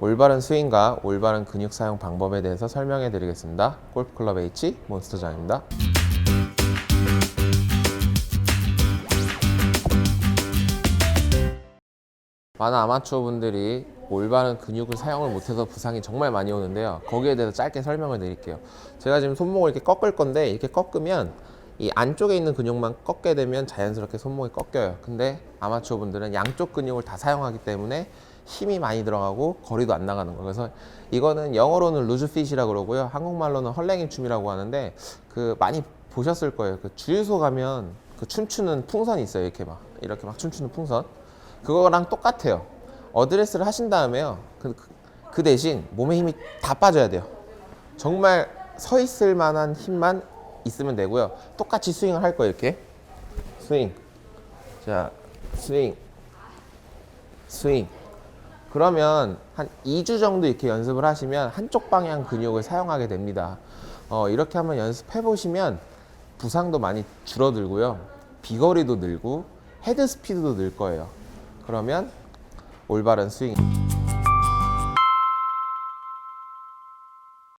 올바른 스윙과 올바른 근육 사용 방법에 대해서 설명해 드리겠습니다. 골프클럽 H 몬스터장입니다. 많은 아마추어 분들이 올바른 근육을 사용을 못해서 부상이 정말 많이 오는데요. 거기에 대해서 짧게 설명을 드릴게요. 제가 지금 손목을 이렇게 꺾을 건데 이렇게 꺾으면 이 안쪽에 있는 근육만 꺾게 되면 자연스럽게 손목이 꺾여요. 근데 아마추어 분들은 양쪽 근육을 다 사용하기 때문에 힘이 많이 들어가고 거리도 안 나가는 거예요. 그래서 이거는 영어로는 루즈핏이라고 그러고요. 한국말로는 헐랭이 춤이라고 하는데 그 많이 보셨을 거예요. 그 주유소 가면 그 춤추는 풍선이 있어요. 이렇게 막 이렇게 막 춤추는 풍선. 그거랑 똑같아요. 어드레스를 하신 다음에요. 그, 그- 그 대신 몸에 힘이 다 빠져야 돼요. 정말 서 있을 만한 힘만 있으면 되고요. 똑같이 스윙을 할 거예요. 이렇게 스윙. 자, 스윙. 스윙. 그러면 한 2주 정도 이렇게 연습을 하시면 한쪽 방향 근육을 사용하게 됩니다. 어, 이렇게 한번 연습해 보시면 부상도 많이 줄어들고요. 비거리도 늘고 헤드 스피드도 늘 거예요. 그러면 올바른 스윙.